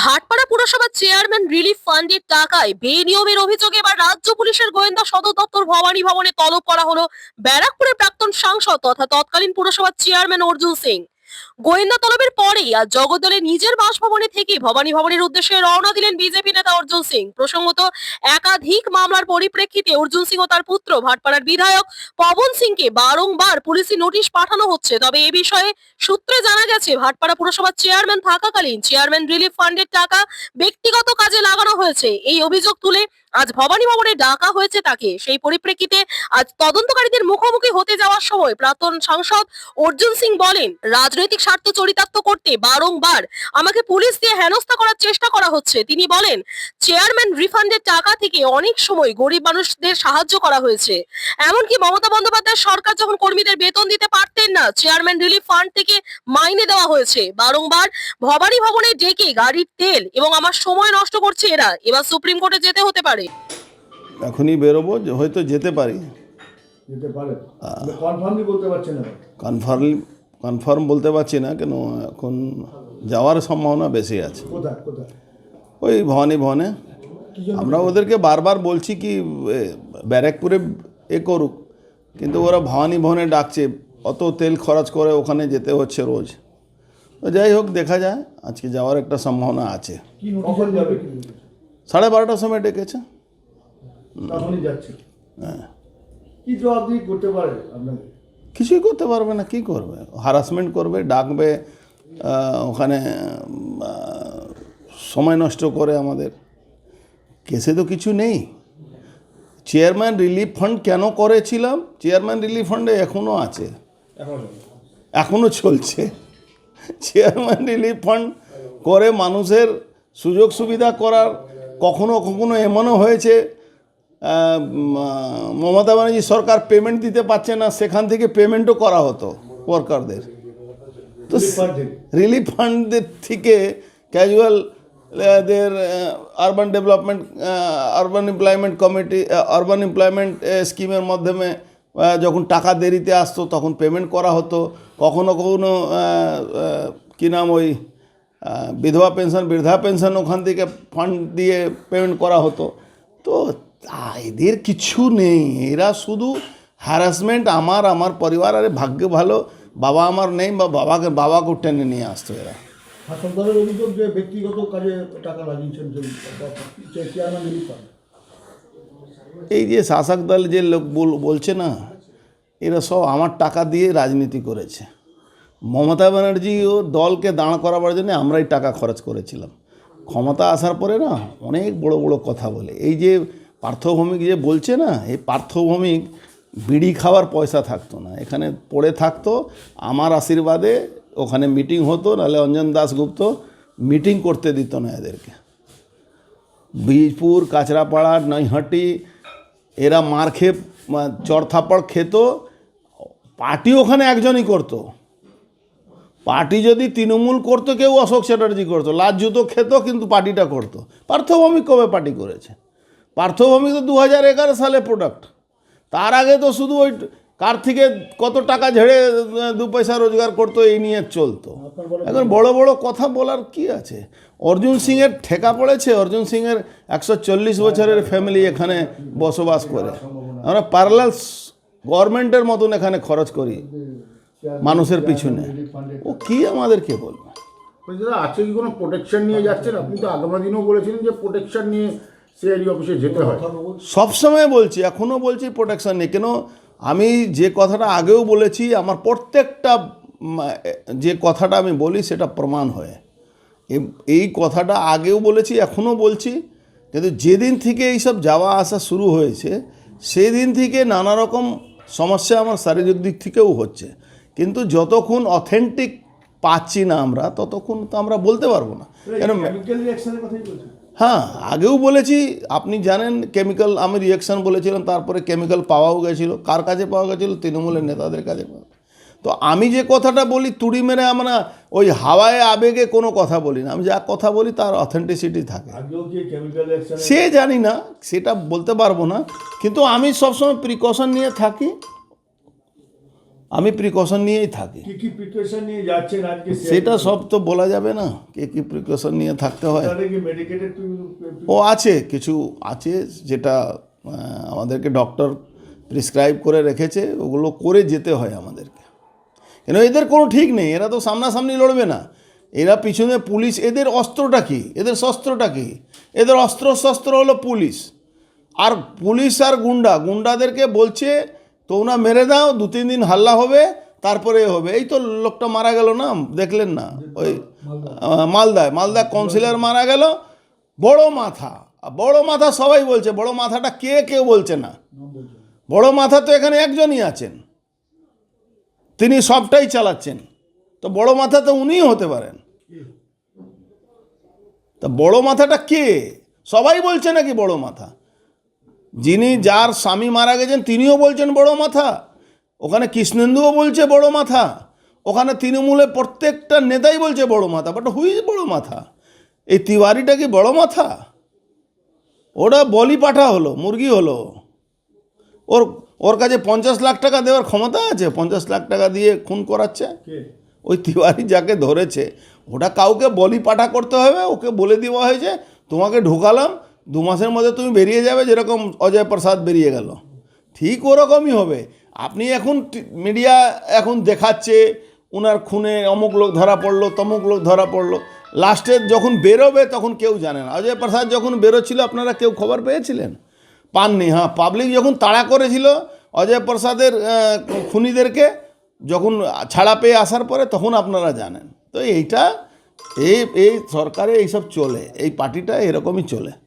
ভাটপাড়া পুরসভার chairman relief ফান্ডের টাকায় বেনিয়মের অভিযোগে এবার রাজ্য পুলিশের গোয়েন্দা সদর দপ্তর ভবানী ভবনে তলব করা হলো ব্যারাকপুরের প্রাক্তন সাংসদ তথা তৎকালীন পুরসভার চেয়ারম্যান অর্জুন সিং। গোয়েন্দা তলবের পরেই আজ জগদ্দলে নিজের বাসভবনে থেকে ভবানী ভবনের উদ্দেশ্যে রওনা দিলেন বিজেপি নেতা অর্জুন সিং। প্রসঙ্গত, একাধিক মামলার পরিপ্রেক্ষিতে অর্জুন সিং ও তার পুত্র, ভাটপাড়ার বিধায়ক পবন সিংকে বারংবার পুলিশি নোটিশ পাঠানো হচ্ছে। তবে এ বিষয়ে সূত্রে জানা গেছে, ভাটপাড়া পুরসভার চেয়ারম্যান থাকাকালীন চেয়ারম্যান রিলিফ ফান্ডের টাকা ব্যক্তিগত কাজে লাগানো হয়েছে। এই অভিযোগ তুলে আজ ভবানী ভবনে ডাকা হয়েছে তাকে। সেই পরিপ্রেক্ষিতে আজ তদন্তকারীদের মুখোমুখি হতে যাওয়ার সময় প্রাক্তন সাংসদ অর্জুন সিং বলেন, রাজনৈতিক স্বার্থ চরিতার্থ করতে বারংবার আমাকে পুলিশ দিয়ে হেনস্থা করার চেষ্টা করা হচ্ছে। তিনি বলেন চেয়ারম্যান রিফান্ডের টাকা থেকে অনেক সময় গরিব মানুষদের সাহায্য করা হয়েছে। এমনকি মমতা বন্দ্যোপাধ্যায় সরকার যখন কর্মীদের বেতন দিতে পারতেন না চেয়ারম্যান রিলিফ ফান্ড থেকে মাইনে দেওয়া হয়েছে। বারংবার ভবানী ভবনে ডেকে গাড়ির তেল এবং আমার সময় নষ্ট করছে এরা। এবার সুপ্রিম কোর্টে যেতে হতে পারে। এখনই বেরোবো হয়তো যেতে পারি। যেতে পারেন কনফার্মলি বলতে পারছেন না। কনফার্ম কনফার্ম বলতে পারছি না কেন এখন যাওয়ার সম্ভাবনা বেশি আছে। ওই ভবানী ভবনে। আমরা ওদেরকে বারবার বলছি কি ব্যারাকপুরে এ করুক কিন্তু ওরা ভবানী ভবনে ডাকছে অত তেল খরচ করে ওখানে যেতে হচ্ছে রোজ। তো যাই হোক দেখা যায় আজকে যাওয়ার একটা সম্ভাবনা আছে। সাড়ে বারোটার সময় ডেকেছে। হ্যাঁ। কি জবাবদিহি করতে পারে আপনাকে কিছুই করতে পারবে না কি করবে? হারাসমেন্ট করবে ডাকবে ওখানে সময় নষ্ট করে আমাদের। কেসে তো কিছু নেই। চেয়ারম্যান রিলিফ ফান্ড কেন করেছিলাম? চেয়ারম্যান রিলিফ ফান্ডে এখনও আছে। এখনও চলছে। চেয়ারম্যান রিলিফ ফান্ড করে মানুষের সুযোগ সুবিধা করার কখনো কখনো এমনও হয়েছে মমতা ব্যানার্জি সরকার পেমেন্ট দিতে পারছে না সেখান থেকে পেমেন্টও করা হতো ওয়ার্কারদের তো রিলিফ ফান্ডদের থেকে ক্যাজুয়াল দের urban development urban employment committee urban employment স্কিমের মাধ্যমে যখন টাকা দেরিতে আসতো তখন পেমেন্ট করা হতো। কখনো কখনো কী নাম ওই বিধবা পেনশন বৃদ্ধা পেনশন ওখান থেকে ফান্ড দিয়ে পেমেন্ট করা হতো। তা- এদের কিছু নেই। এরা শুধু হ্যারাসমেন্ট আমার আমার পরিবার আরে ভাগ্য ভালো বাবা আমার নেই বা বাবাকে বাবাকে টেনে নিয়ে আসতো এরা। শাসক অভিযোগ যে ব্যক্তিগত কাজে টাকা লাগিয়েছেন যে চেয়ারম্যান রিলিফ ফান্ড এই যে শাসক দল যে লোক বল- বলছে না এরা সব আমার টাকা দিয়ে রাজনীতি করেছে। মমতা ব্যানার্জি ও দলকে দাঁড় করাবার জন্য আমরাই টাকা খরচ করেছিলাম। ক্ষমতা আসার পরে না অনেক বড় বড় কথা বলে। এই যে পার্থভৌমিক যে বলছে না এই পার্থভৌমিক বিড়ি খাওয়ার পয়সা থাকতো না। এখানে পড়ে থাকতো, আমার আশীর্বাদে ওখানে মিটিং হতো, নাহলে অঞ্জন দাসগুপ্ত মিটিং করতে দিত না এদেরকে। বীজপুর কাঁচরাপাড়া, নৈহাটি, এরা মার খেয়ে চড়থাপড় খেত, পার্টি ওখানে একজনই করতো। পার্টি যদি তৃণমূল করতো, কেউ অশোক চ্যাটার্জি করতো লাজ জুতো খেত, কিন্তু পার্টিটা করতো। পার্থভৌমিক কবে পার্টি করেছে? পার্থভৌমিক তো দু হাজার এগারো সালে প্রোডাক্ট তার আগে তো শুধু ওই কার থেকে কত টাকা ঝেড়ে দু পয়সা রোজগার করতো, এই নিয়ে চলতো। এখন বড় বড় কথা বলার কি আছে? অর্জুন সিংয়ের ঠেকা পড়েছে, অর্জুন সিংয়ের একশো চল্লিশ বছরের ফ্যামিলি এখানে বসবাস করে। আমরা প্যারালাল গভর্নমেন্টের মতন এখানে খরচ করি, মানুষের পিছনে। ও কি আমাদেরকে বলবে? আজকে কি কোনো প্রোটেকশন নিয়ে যাচ্ছেন? আপনি তো আগামী দিনও বলেছিলেন যে প্রোটেকশন নিয়ে সিআইডি অফিসে যেতে হয়। সবসময় বলছি এখনও বলছি প্রোটেকশন নেই। কেন? আমি যে কথাটা আগেও বলেছি আমার প্রত্যেকটা যে কথাটা আমি বলি সেটা প্রমাণ হয়। এই কথাটা আগেও বলেছি এখনও বলছি। কিন্তু যেদিন থেকে এইসব যাওয়া আসা শুরু হয়েছে সেই দিন থেকে নানা রকম সমস্যা আমার শারীরিক দিক থেকেও হচ্ছে। কিন্তু যতক্ষণ অথেন্টিক পাচ্ছি না আমরা ততক্ষণ তো আমরা বলতে পারব না। কেন? হ্যাঁ আগেও বলেছি আপনি জানেন কেমিক্যাল আমি রিয়াকশান বলেছিলাম তারপরে কেমিক্যাল পাওয়াও গেছিল কার কাছে পাওয়া গেছিল? তৃণমূলের নেতাদের কাছে পাওয়া তো আমি যে কথাটা বলি তুড়ি মেরে আমরা ওই হাওয়ায় আবেগে কোনো কথা বলি না। আমি যা কথা বলি তার অথেন্টিসিটি থাকে। সে জানি না সেটা বলতে পারব না কিন্তু আমি সবসময় প্রিকশন নিয়ে থাকি। আমি প্রিকশন নিয়েই থাকি। কি কি প্রিপারেশন নিয়ে যাচ্ছেন আজকে সেটা সব তো বলা যাবে না কে কি প্রিকশন নিয়ে থাকতে হয়। ও আছে কিছু আছে যেটা আমাদেরকে ডক্টর প্রিসক্রাইব করে রেখেছে ওগুলো করে যেতে হয় আমাদেরকে। কেন এদের কোনো ঠিক নেই এরা তো সামনাসামনি লড়বে না। এরা পিছনে পুলিশ এদের অস্ত্রটা কি? এদের শস্ত্রটা কি? এদের অস্ত্র শস্ত্র হলো পুলিশ। আর পুলিশ আর গুন্ডা গুন্ডাদেরকে বলছে তোমরা মেরে দাও, দু, তিন দিন হাল্লা হবে, তারপরে হবে। এই তো লোকটা মারা গেল না? দেখলেন না? ওই মালদায় মালদা কাউন্সিলর মারা গেল। বড় মাথা। বড় মাথা সবাই বলছে, বড় মাথাটা কে, কেউ বলছে না। বড় মাথা তো এখানে একজনই আছেন। তিনি সবটাই চালাচ্ছেন। তো বড় মাথা তো উনিই হতে পারেন। তা বড় মাথাটা কে? সবাই বলছে নাকি বড় মাথা? যিনি যার স্বামী মারা গেছেন তিনিও বলছেন বড় মাথা। ওখানে কৃষ্ণেন্দুও বলছে বড় মাথা। ওখানে তৃণমূলের প্রত্যেকটা নেতাই বলছে বড় মাথা। বাট হুই বড় মাথা? এই তিওয়ারিটা কি বড় মাথা? ওটা বলি পাঠা হলো মুরগি হলো। ওর ওর কাছে পঞ্চাশ লাখ টাকা দেওয়ার ক্ষমতা আছে। পঞ্চাশ লাখ টাকা দিয়ে খুন করাচ্ছে। ওই তিওয়ারি যাকে ধরেছে। ওটা কাউকে বলি পাঠা করতে হবে ওকে বলে দেওয়া হয়েছে তোমাকে ঢোকালাম দু মাসের মধ্যে তুমি বেরিয়ে যাবে যেরকম অজয় প্রসাদ বেরিয়ে গেল। ঠিক ওরকমই হবে। আপনি এখন মিডিয়া এখন দেখাচ্ছে ওনার খুনে অমুক লোক ধরা পড়ল, তমুক লোক ধরা পড়ল। লাস্টে যখন বেরোবে তখন কেউ জানে না। অজয় প্রসাদ যখন বেরোচ্ছিল, আপনারা কেউ খবর পেয়েছিলেন? পাননি হ্যাঁ। পাবলিক যখন তাড়া করেছিল অজয় প্রসাদের খুনিদেরকে, যখন ছাড়া পেয়ে আসার পরে তখন আপনারা জানেন। তো এইটা, এই এই সরকারে এইসব চলে। এই পার্টিটা এরকমই চলে।